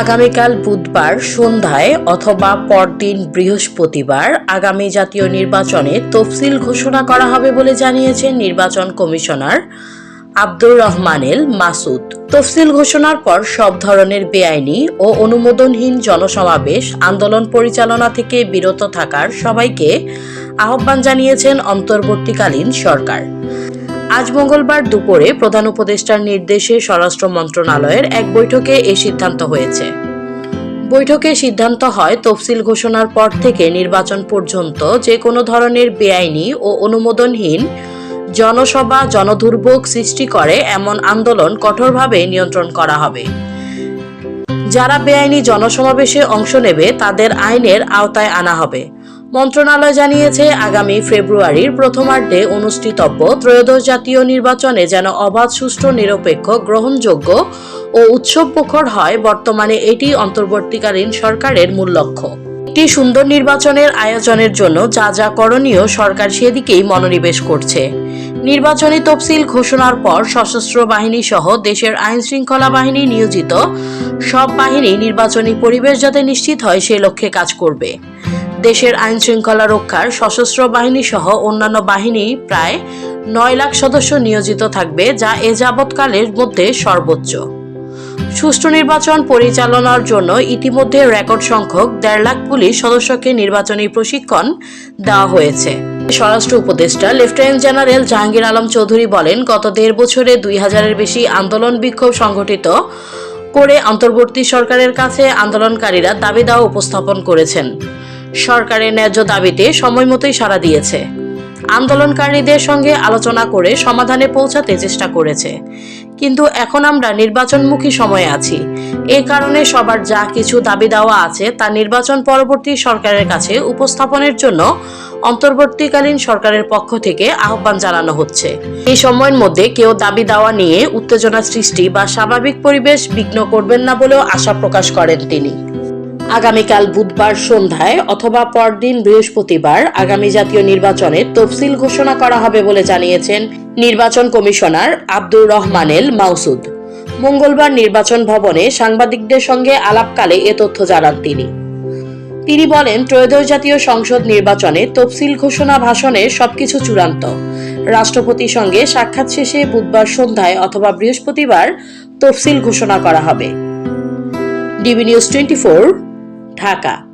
আগামীকাল বুধবার সন্ধ্যায় অথবা পরদিন বৃহস্পতিবার আগামী জাতীয় নির্বাচনে তফসিল ঘোষণা করা হবে বলে জানিয়েছেন নির্বাচন কমিশনার আব্দুর রহমানেল মাসুদ। তফসিল ঘোষণার পর সব ধরনের বেআইনি ও অনুমোদনহীন জনসমাবেশ, আন্দোলন পরিচালনা থেকে বিরত থাকার সবাইকে আহ্বান জানিয়েছেন অন্তর্বর্তীকালীন সরকার। আজ মঙ্গলবার দুপুরে প্রধান উপদেষ্টার নির্দেশে স্বরাষ্ট্র মন্ত্রণালয়ের এক বৈঠকে এই সিদ্ধান্ত হয়েছে। বৈঠকে সিদ্ধান্ত হয়, তফসিল ঘোষণার পর থেকে নির্বাচন পর্যন্ত যে কোনো ধরনের বেআইনি ও অনুমোদনহীন জনসভা জনদুর্ভোগ সৃষ্টি করে এমন আন্দোলন কঠোরভাবে নিয়ন্ত্রণ করা হবে। যারা বেআইনি জনসমাবেশে অংশ নেবে, তাদের আইনের আওতায় আনা হবে। মন্ত্রণালয় জানিয়েছে, আগামী ফেব্রুয়ারির প্রথমার্ধে অনুষ্ঠিতব্য ত্রয়োদশ জাতীয় নির্বাচনে যেন অবাধ, সুষ্ঠু, নিরপেক্ষ, গ্রহণযোগ্য ও উৎসবমুখর হয়, বর্তমানে এটি অন্তর্বর্তীকালীন সরকারের মূল লক্ষ্য। একটি সুন্দর নির্বাচনের আয়োজনের জন্য যা যা করণীয় সরকার সেদিকেই মনোনিবেশ করছে। নির্বাচনী তফসিল ঘোষণার পর সশস্ত্র বাহিনী সহ দেশের আইন শৃঙ্খলা বাহিনী নিয়োজিত, সব বাহিনী নির্বাচনী পরিবেশ যাতে নিশ্চিত হয় সে লক্ষ্যে কাজ করবে। দেশের আইন শৃঙ্খলা রক্ষার সশস্ত্র বাহিনী সহ অন্যান্য বাহিনী প্রায় নয় লাখ সদস্য নিয়োজিত থাকবে, যা এ যাবৎকালের মধ্যে সর্বোচ্চ। সুষ্ঠু নির্বাচন পরিচালনার জন্য ইতিমধ্যে রেকর্ড সংখ্যক দেড় লাখ পুলিশ সদস্যকে নির্বাচনী প্রশিক্ষণ দেওয়া হয়েছে। স্বরাষ্ট্র উপদেষ্টা, লেফটেন্যান্ট জেনারেল জাহাঙ্গীর আলম চৌধুরী বলেন, গত দেড় বছরে দুই হাজারের বেশি আন্দোলন বিক্ষোভ সংগঠিত করে অন্তর্বর্তী সরকারের কাছে আন্দোলনকারীরা দাবি দাওয়া উপস্থাপন করেছেন। সরকারের ন্যায্য দাবিতে সময় মতোই সাড়া দিয়েছে। আন্দোলনকারীদের সঙ্গে আলোচনা করে সমাধানে পৌঁছাতে চেষ্টা করেছে। কিন্তু এখন আমরা নির্বাচনমুখী সময়ে আছি। এ কারণে সবার যা কিছু দাবি দেওয়া আছে তা নির্বাচন পরবর্তী সরকারের কাছে উপস্থাপনের জন্য অন্তর্বর্তীকালীন সরকারের পক্ষ থেকে আহ্বান জানানো হচ্ছে। এই সময়ের মধ্যে কেউ দাবি দেওয়া নিয়ে উত্তেজনা সৃষ্টি বা স্বাভাবিক পরিবেশ বিঘ্ন করবেন না বলেও আশা প্রকাশ করেন তিনি। আগামীকাল বুধবার সন্ধ্যায় অথবা পরদিন বৃহস্পতিবার আগামী জাতীয় নির্বাচনে তফসিল ঘোষণা করা হবে বলে জানিয়েছেন নির্বাচন কমিশনার আব্দুর রহমানেল মাউসুদ। মঙ্গলবার নির্বাচন ভবনে সাংবাদিকদের সঙ্গে আলাপকালে এ তথ্য জানান তিনি। তিনি বলেন, ত্রয়োদশ জাতীয় সংসদ নির্বাচনে তফসিল ঘোষণা ভাষণে সবকিছু চূড়ান্ত। রাষ্ট্রপতির সঙ্গে সাক্ষাৎ শেষে বুধবার সন্ধ্যায় অথবা বৃহস্পতিবার তফসিল ঘোষণা করা হবে। DB news twenty Dhaka.